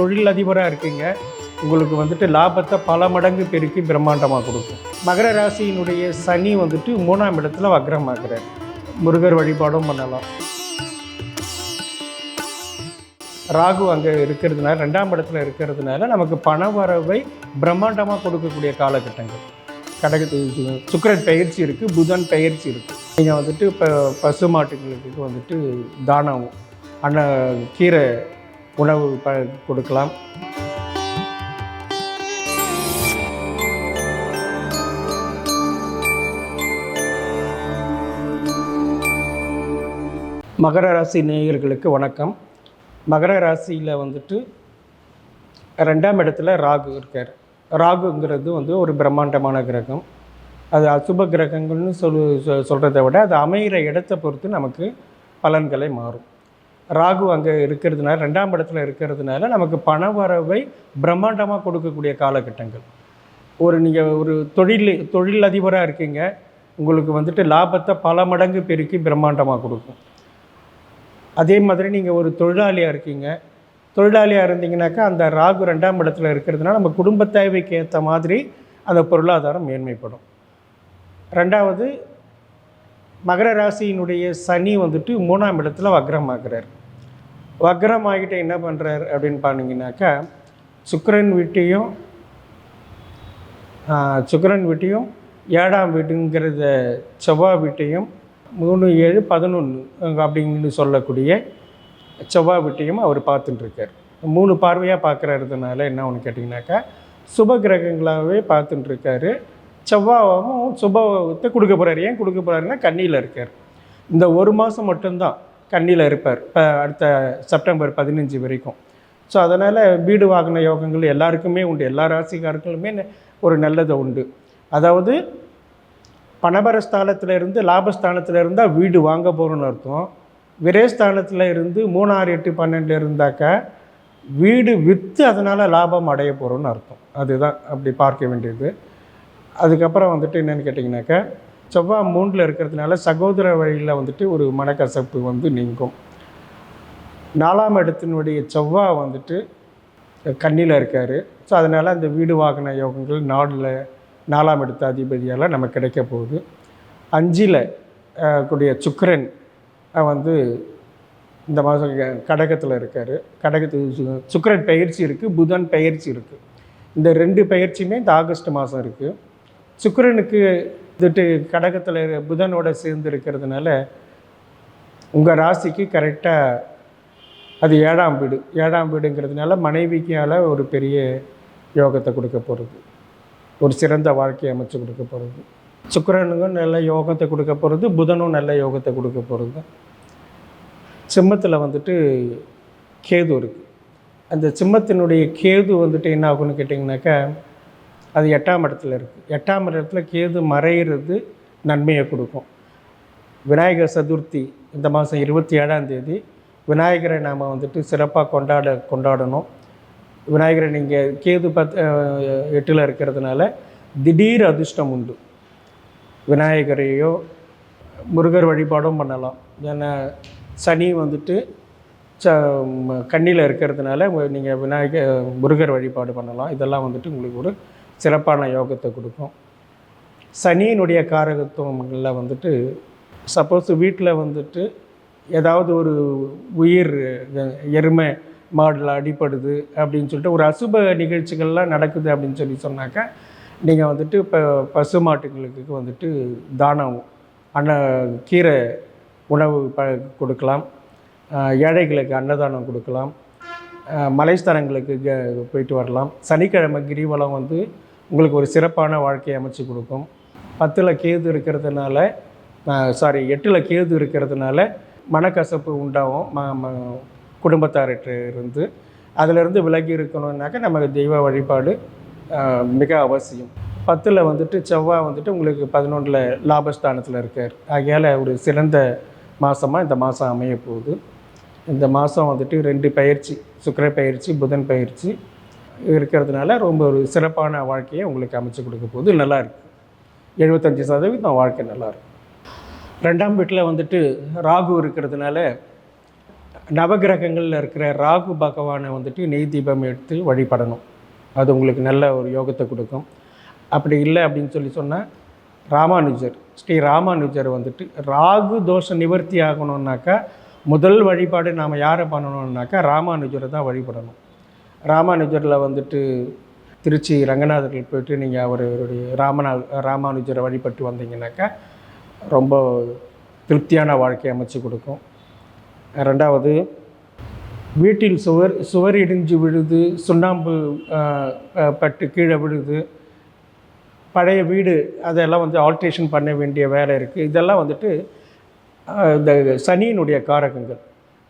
தொழில் அதிபராக இருக்கீங்க. உங்களுக்கு வந்துட்டு லாபத்தை பல மடங்கு பெருக்கி பிரம்மாண்டமாக கொடுக்கும். மகர ராசியினுடைய சனி வந்துட்டு மூணாம் இடத்துல வக்ரமாகிறார் முருகர் வழிபாடும் பண்ணலாம். ராகு அங்கே இருக்கிறதுனால ரெண்டாம் இடத்துல இருக்கிறதுனால நமக்கு பண வரவை பிரம்மாண்டமாக கொடுக்கக்கூடிய காலகட்டங்கள். கடகத்து சுக்கரன் பயிற்சி இருக்குது புதன் பயிற்சி இருக்குது நீங்கள் வந்துட்டு இப்போ பசு மாட்டுகளுக்கு வந்துட்டு தானம் அன்ன கீரை உணவு ப கொடுக்கலாம். மகர ராசி நேயர்களுக்கு வணக்கம். மகர ராசியில் வந்துட்டு ரெண்டாம் இடத்துல ராகு இருக்கார். ராகுங்கிறது வந்து ஒரு பிரம்மாண்டமான கிரகம். அது அசுப கிரகங்கள்னு சொல் சொ- விட அது அமைகிற இடத்தை பொறுத்து நமக்கு பலன்களை மாறும். ராகு அங்கே இருக்கிறதுனால ரெண்டாம் இடத்துல இருக்கிறதுனால நமக்கு பண வரவை பிரம்மாண்டமாக கொடுக்கக்கூடிய காலகட்டங்கள். ஒரு நீங்கள் ஒரு தொழில் தொழில் அதிபராக இருக்கீங்க உங்களுக்கு வந்துட்டு லாபத்தை பல மடங்கு பெருக்கி பிரம்மாண்டமாக கொடுக்கும். அதே மாதிரி நீங்கள் ஒரு தொழிலாளியாக இருக்கீங்க. தொழிலாளியாக இருந்தீங்கன்னாக்கா அந்த ராகு ரெண்டாம் இடத்துல இருக்கிறதுனால நம்ம குடும்ப தேவைக்கு ஏற்ற மாதிரி அந்த பொருளாதாரம் மேன்மைப்படும். ரெண்டாவது மகர ராசியினுடைய சனி வந்துட்டு மூணாம் இடத்துல வக்ரமாகிறார். வக்ரம் என்ன பண்ணுறாரு அப்படின்னு பார்த்தீங்கன்னாக்கா சுக்கரன் வீட்டையும் சுக்கரன் சுக்கிரன் வீட்டையும் ஏழாம் வீட்டுங்கிறத செவ்வாய் வீட்டையும் மூணு ஏழு பதினொன்று அப்படின்னு சொல்லக்கூடிய செவ்வாய் வீட்டையும் அவர் பார்த்துட்டுருக்கார். மூணு பார்வையாக பார்க்குறதுனால என்ன ஒன்று கேட்டிங்கனாக்கா சுப கிரகங்களாகவே பார்த்துட்டுருக்காரு. செவ்வாவும் சுபத்தை கொடுக்க போகிறாரு ஏன் கொடுக்க போகிறாருன்னா கண்ணியில் இருக்கார். இந்த ஒரு மாதம் மட்டும்தான். கண்ணியில் இருப்பார். இப்போ அடுத்த செப்டம்பர் பதினஞ்சு வரைக்கும். ஸோ அதனால் வீடு வாங்கின யோகங்கள் எல்லாருக்குமே உண்டு. எல்லா ராசிக்காரர்களுமே ஒரு நல்லது உண்டு. அதாவது பணபரஸ்தானத்தில் இருந்து லாபஸ்தானத்தில் இருந்தால் வீடு வாங்க போகிறோன்னு அர்த்தம். விரேஸ்தானத்தில் இருந்து மூணாறு எட்டு பன்னெண்டு இருந்தாக்கா வீடு விற்று அதனால் லாபம் அடைய போகிறோன்னு அர்த்தம். அதுதான் அப்படி பார்க்க வேண்டியது. அதுக்கப்புறம் வந்துட்டு என்னென்னு கேட்டிங்கனாக்கா செவ்வாய் மூன்றில் இருக்கிறதுனால சகோதர வழியில் வந்துட்டு ஒரு மனக்கசப்பு வந்து நீங்கும். நாலாம் இடத்தினுடைய செவ்வாய் வந்துட்டு கண்ணியில் இருக்கார். ஸோ அதனால் அந்த வீடு வாகன யோகங்கள் நாடில் நாலாம் இடத்த அதிபதியால் நமக்கு கிடைக்க போகுது. அஞ்சில் கூடிய சுக்கரன் வந்து இந்த மாதம் கடகத்தில் இருக்கார். கடகத்து சுக்கரன் பயிற்சி இருக்குது புதன் பயிற்சி இருக்குது இந்த ரெண்டு பயிற்சியுமே இந்த ஆகஸ்ட் மாதம் இருக்குது சுக்கரனுக்கு இதுட்டு கடகத்தில் புதனோட சேர்ந்து இருக்கிறதுனால உங்கள் ராசிக்கு கரெக்டாக அது ஏழாம் வீடு. ஏழாம் வீடுங்கிறதுனால மனைவிக்கால ஒரு பெரிய யோகத்தை கொடுக்க போகிறது ஒரு சிறந்த வாழ்க்கையை அமைச்சு கொடுக்க போகிறது சுக்கரனுக்கும் நல்ல யோகத்தை கொடுக்க போகிறது புதனும் நல்ல யோகத்தை கொடுக்க போகிறது சிம்மத்தில் வந்துட்டு கேது இருக்குது அந்த சிம்மத்தினுடைய கேது வந்துட்டு என்ன ஆகும்னு கேட்டிங்கனாக்கா அது எட்டாம் இடத்துல இருக்குது எட்டாம் இடத்துல கேது மறையிறது நன்மையை கொடுக்கும். விநாயகர் சதுர்த்தி இந்த மாதம் இருபத்தி ஏழாம் தேதி விநாயகரை நாம் வந்துட்டு சிறப்பாக கொண்டாட கொண்டாடணும். விநாயகரை நீங்கள் கேது பத் எட்டில் இருக்கிறதுனால திடீர் அதிர்ஷ்டம் உண்டு. விநாயகரையோ முருகர் வழிபாடும் பண்ணலாம். ஏன்னா சனி வந்துட்டு ச கண்ணியில் இருக்கிறதுனால நீங்கள் விநாயகர் முருகர் வழிபாடு பண்ணலாம். இதெல்லாம் வந்துட்டு உங்களுக்கு ஒரு சிறப்பான யோகத்தை கொடுக்கும். சனியினுடைய காரகத்துவங்களில் வந்துட்டு சப்போஸ் வீட்டில் வந்துட்டு ஏதாவது ஒரு உயிர் எருமை மாடில் அடிப்படுது அப்படின்னு சொல்லிட்டு ஒரு அசுப நிகழ்ச்சிகள்லாம் நடக்குது அப்படின்னு சொல்லி சொன்னாக்கா நீங்கள் வந்துட்டு இப்போ பசு மாட்டுங்களுக்கு வந்துட்டு தானம் அன்ன கீரை உணவு ப கொடுக்கலாம். ஏழைகளுக்கு அன்னதானம் கொடுக்கலாம். மலைஸ்தானங்களுக்கு மலைஸ்தலங்களுக்கு க- போயிட்டு வரலாம். சனிக்கிழமை கிரிவலம் வந்து உங்களுக்கு ஒரு சிறப்பான வாழ்க்கையை அமைச்சு கொடுக்கும். பத்தில் கேது இருக்கிறதுனால சாரி எட்டில் கேது இருக்கிறதுனால மனக்கசப்பு உண்டாகும். ம ம குடும்பத்தார்கிட்ட இருந்து. அதிலிருந்து விலகி இருக்கணும்னாக்கா நமக்கு தெய்வ வழிபாடு மிக அவசியம். பத்தில் வந்துட்டு செவ்வாய் வந்துட்டு உங்களுக்கு பதினொன்றில் லாபஸ்தானத்தில் இருக்கார். ஆகையால் ஒரு சிறந்த மாதமாக இந்த மாதம் அமைய போகுது இந்த மாதம் வந்துட்டு ரெண்டு பயிற்சி சுக்கர பயிற்சி புதன் பயிற்சி இருக்கிறதுனால ரொம்ப ஒரு சிறப்பான வாழ்க்கையை உங்களுக்கு அமைச்சு கொடுக்க போது நல்லாயிருக்கு எழுபத்தஞ்சி சதவீதம் வாழ்க்கை நல்லா ரெண்டாம் வீட்டில் வந்துட்டு ராகு இருக்கிறதுனால நவகிரகங்களில் இருக்கிற ராகு பகவானை வந்துட்டு நெய் தீபம் எடுத்து வழிபடணும். அது உங்களுக்கு நல்ல ஒரு யோகத்தை கொடுக்கும். அப்படி இல்லை அப்படின்னு சொல்லி சொன்னால் ராமானுஜர் ஸ்ரீ ராமானுஜர் வந்துட்டு ராகு தோஷ நிவர்த்தி ஆகணும்னாக்கா முதல் வழிபாடு நாம் யாரை பண்ணணும்னாக்கா ராமானுஜரை தான் வழிபடணும். ராமானுஜரில் வந்துட்டு திருச்சி ரங்கநாதர்கள் போயிட்டு நீங்கள் அவருடைய ராமநா ராமானுஜரை வழிபட்டு வந்தீங்கன்னாக்கா ரொம்ப திருப்தியான வாழ்க்கையை அமைச்சு கொடுக்கும். ரெண்டாவது வீட்டில் சுவர் சுவர் இடிஞ்சு விழுது சுண்ணாம்பு பட்டு கீழே விழுது பழைய வீடு அதெல்லாம் வந்து ஆல்ட்ரேஷன் பண்ண வேண்டிய வேலை இருக்குது இதெல்லாம் வந்துட்டு இந்த சனியினுடைய காரகங்கள்.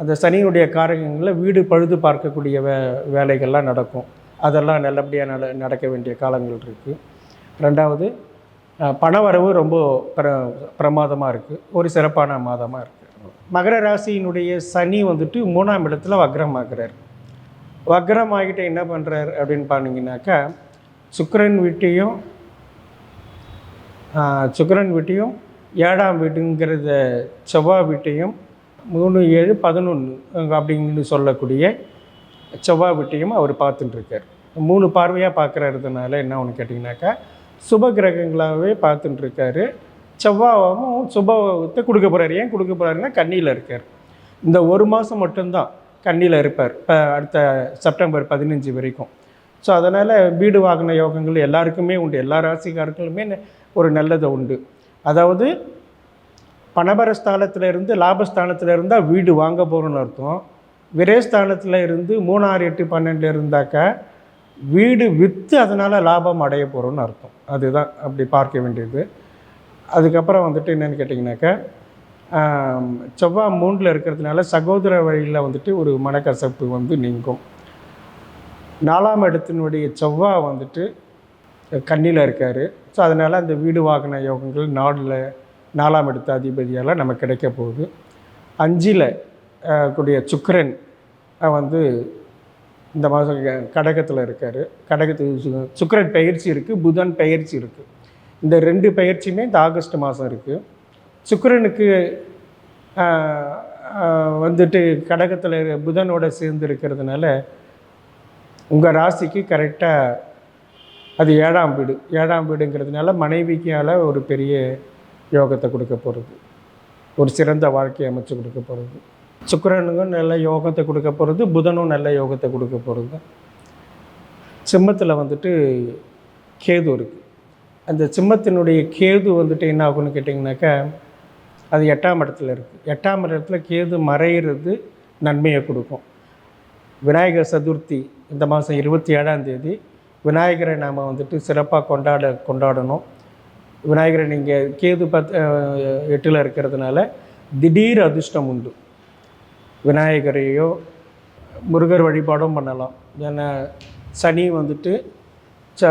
அந்த சனியினுடைய காரகங்களில் வீடு பழுது பார்க்கக்கூடிய வே வேலைகள்லாம் நடக்கும். அதெல்லாம் நல்லபடியாக நட நடக்க வேண்டிய காலங்கள் இருக்குது ரெண்டாவது பணவரவு ரொம்ப பிர பிரமாதமாக இருக்குது ஒரு சிறப்பான மாதமாக இருக்குது மகர ராசியினுடைய சனி வந்துட்டு மூணாம் இடத்துல வக்ரமாகிறார். வக்ரமாகிட்டு என்ன பண்ணுறார் அப்படின்னு பார்த்தீங்கன்னாக்கா சுக்கரன் வீட்டையும் சுக்கரன் வீட்டையும் ஏழாம் வீட்டுங்கிறத செவ்வாய் வீட்டையும் மூணு ஏழு பதினொன்று அப்படின்னு சொல்லக்கூடிய செவ்வாய் வீட்டையும் அவர் பார்த்துட்டுருக்கார். மூணு பார்வையாக பார்க்குறதுனால என்ன ஒன்று கேட்டிங்கனாக்கா சுப கிரகங்களாகவே பார்த்துட்டுருக்காரு. செவ்வாவும் சுபத்தை கொடுக்க போகிறார் ஏன் கொடுக்க போகிறாருன்னா கண்ணியில் இருக்கார். இந்த ஒரு மாதம் மட்டும்தான் கண்ணியில் இருப்பார். இப்போ அடுத்த செப்டம்பர் பதினஞ்சு வரைக்கும். ஸோ அதனால் வீடு வாகன யோகங்கள் எல்லாருக்குமே உண்டு. எல்லா ராசிக்காரர்களுமே ஒரு நல்லது உண்டு. அதாவது பணபரஸ்தானத்தில் இருந்து லாபஸ்தானத்தில் இருந்தால் வீடு வாங்க போகிறோன்னு அர்த்தம். விரேஸ்தானத்தில் இருந்து மூணாறு எட்டு பன்னெண்டில் இருந்தாக்கா வீடு விற்று அதனால் லாபம் அடைய போகிறோன்னு அர்த்தம். அதுதான் அப்படி பார்க்க வேண்டியது. அதுக்கப்புறம் வந்துட்டு என்னென்னு கேட்டிங்கனாக்கா செவ்வாய் மூன்றில் இருக்கிறதுனால சகோதர வழியில் வந்துட்டு ஒரு மனக்கசப்பு வந்து நீங்கும். நாலாம் இடத்தினுடைய செவ்வாய் வந்துட்டு கண்ணியில் இருக்கார். ஸோ அதனால் அந்த வீடு வாகன யோகங்கள் நாடில் நாலாம் இடத்த அதிபதியால் நமக்கு கிடைக்க போகுது. அஞ்சில் கூடிய சுக்கரன் வந்து இந்த மாதம் கடகத்தில் இருக்கார். கடகத்துக்கு சுக்கரன் பயிற்சி இருக்குது புதன் பயிற்சி இருக்குது இந்த ரெண்டு பயிற்சியுமே இந்த ஆகஸ்ட் மாதம் இருக்குது சுக்கரனுக்கு வந்துட்டு கடகத்தில் புதனோட சேர்ந்து இருக்கிறதுனால உங்கள் ராசிக்கு கரெக்டாக அது ஏழாம் வீடு. ஏழாம் வீடுங்கிறதுனால மனைவிக்கால ஒரு பெரிய யோகத்தை கொடுக்க போகிறது ஒரு சிறந்த வாழ்க்கையை அமைச்சு கொடுக்க போகிறது சுக்கரனுக்கும் நல்ல யோகத்தை கொடுக்க போகிறது புதனும் நல்ல யோகத்தை கொடுக்க போகிறது சிம்மத்தில் வந்துட்டு கேது இருக்குது அந்த சிம்மத்தினுடைய கேது வந்துட்டு என்ன ஆகும்னு கேட்டிங்கனாக்கா அது எட்டாம் இடத்துல இருக்குது எட்டாம் இடத்துல கேது மறையிறது நன்மையை கொடுக்கும். விநாயகர் சதுர்த்தி இந்த மாதம் இருபத்தி ஏழாம் தேதி விநாயகரை நாம் வந்துட்டு சிறப்பாக கொண்டாட கொண்டாடணும். விநாயகரை நீங்கள் கேது பத் எட்டில் இருக்கிறதுனால திடீர் அதிர்ஷ்டம் உண்டு. விநாயகரையோ முருகர் வழிபாடும் பண்ணலாம். ஏன்னா சனி வந்துட்டு ச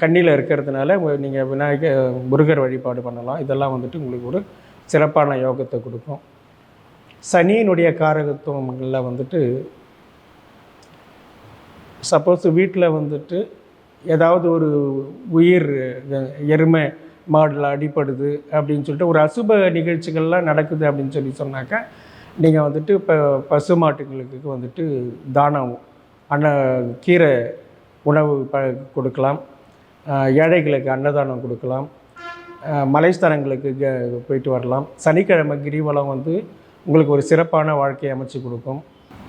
கண்ணியில் இருக்கிறதுனால நீங்கள் விநாயகர் முருகர் வழிபாடு பண்ணலாம். இதெல்லாம் வந்துட்டு உங்களுக்கு ஒரு சிறப்பான யோகத்தை கொடுக்கும். சனியினுடைய காரகத்துவங்களில் வந்துட்டு சப்போஸ் வீட்டில் வந்துட்டு ஏதாவது ஒரு உயிர் எருமை மாடில் அடிப்படுது அப்படின்னு சொல்லிட்டு ஒரு அசுப நிகழ்ச்சிகள்லாம் நடக்குது அப்படின்னு சொல்லி சொன்னாக்கா நீங்கள் வந்துட்டு இப்போ பசு மாட்டுங்களுக்கு வந்துட்டு தானம் அன்ன கீரை உணவு ப கொடுக்கலாம் ஏழைகளுக்கு அன்னதானம் கொடுக்கலாம் மலைஸ்தலங்களுக்கு க- போயிட்டு வரலாம். சனிக்கிழமை கிரிவலம் வந்து உங்களுக்கு ஒரு சிறப்பான வாழ்க்கையை அமைச்சு கொடுக்கும்.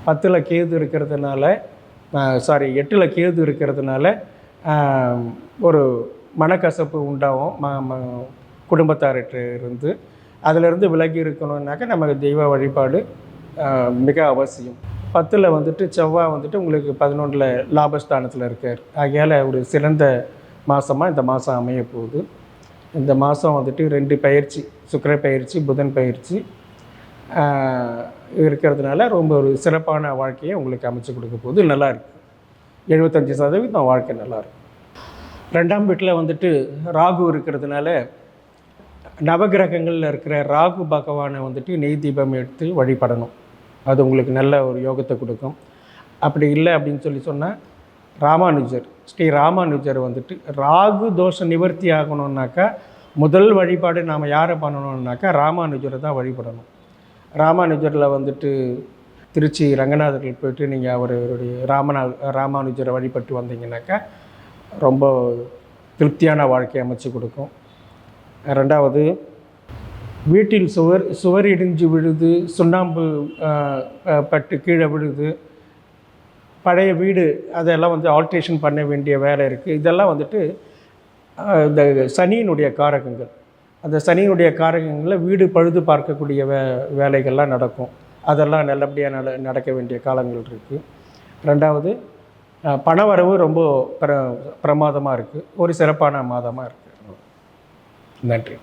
பத்தில் கேது இருக்கிறதுனால சாரி எட்டில் கேது இருக்கிறதுனால ஒரு மனக்கசப்பு உண்டாகும். ம ம குடும்பத்தார்கிட்ட இருந்து. அதிலிருந்து விலகி இருக்கணும்னாக்கா நமக்கு தெய்வ வழிபாடு மிக அவசியம். பத்தில் வந்துட்டு செவ்வாய் வந்துட்டு உங்களுக்கு பதினொன்றில் லாபஸ்தானத்தில் இருக்கார். ஆகையால் ஒரு சிறந்த மாதமாக இந்த மாதம் அமைய போகுது. இந்த மாதம் வந்துட்டு ரெண்டு பயிற்சி சுக்கிர பயிற்சி புதன் பயிற்சி இருக்கிறதுனால ரொம்ப ஒரு சிறப்பான வாழ்க்கையை உங்களுக்கு அமைச்சு கொடுக்க போகுது. நல்லாயிருக்கு எழுபத்தஞ்சி சதவீதம் வாழ்க்கை நல்லாயிருக்கும் ரெண்டாம் வீட்டில் வந்துட்டு ராகு இருக்கிறதுனால நவகிரகங்களில் இருக்கிற ராகு பகவானை வந்துட்டு நெய் தீபம் எடுத்து வழிபடணும். அது உங்களுக்கு நல்ல ஒரு யோகத்தை கொடுக்கும். அப்படி இல்லை அப்படின்னு சொல்லி சொன்னால் ராமானுஜர் ஸ்ரீ ராமானுஜர் வந்துட்டு ராகு தோஷ நிவர்த்தி ஆகணும்னாக்கா முதல் வழிபாடு நாம் யாரை பண்ணணும்னாக்கா ராமானுஜரை தான் வழிபடணும். ராமானுஜரில் வந்துட்டு திருச்சி ரங்கநாதர்கள் போயிட்டு நீங்கள் அவருடைய ராமநா ராமானுஜரை வழிபட்டு வந்தீங்கன்னாக்கா ரொம்ப திருப்தியான வாழ்க்கையை அமைச்சு கொடுக்கும். ரெண்டாவது வீட்டில் சுவர் சுவர் இடிஞ்சு விழுது சுண்ணாம்பு பட்டு கீழே விழுது பழைய வீடு அதெல்லாம் வந்து ஆல்ட்ரேஷன் பண்ண வேண்டிய வேலை இருக்குது இதெல்லாம் வந்துட்டு இந்த சனியினுடைய காரகங்கள். அந்த சனியினுடைய காரகங்களில் வீடு பழுது பார்க்கக்கூடிய வே வேலைகள்லாம் நடக்கும். அதெல்லாம் நல்லபடியாக நட நடக்க வேண்டிய காலங்கள் இருக்குது ரெண்டாவது பணவரவு ரொம்ப பிர பிரமாதமாக இருக்குது ஒரு சிறப்பான மாதமாக இருக்குது நன்றி.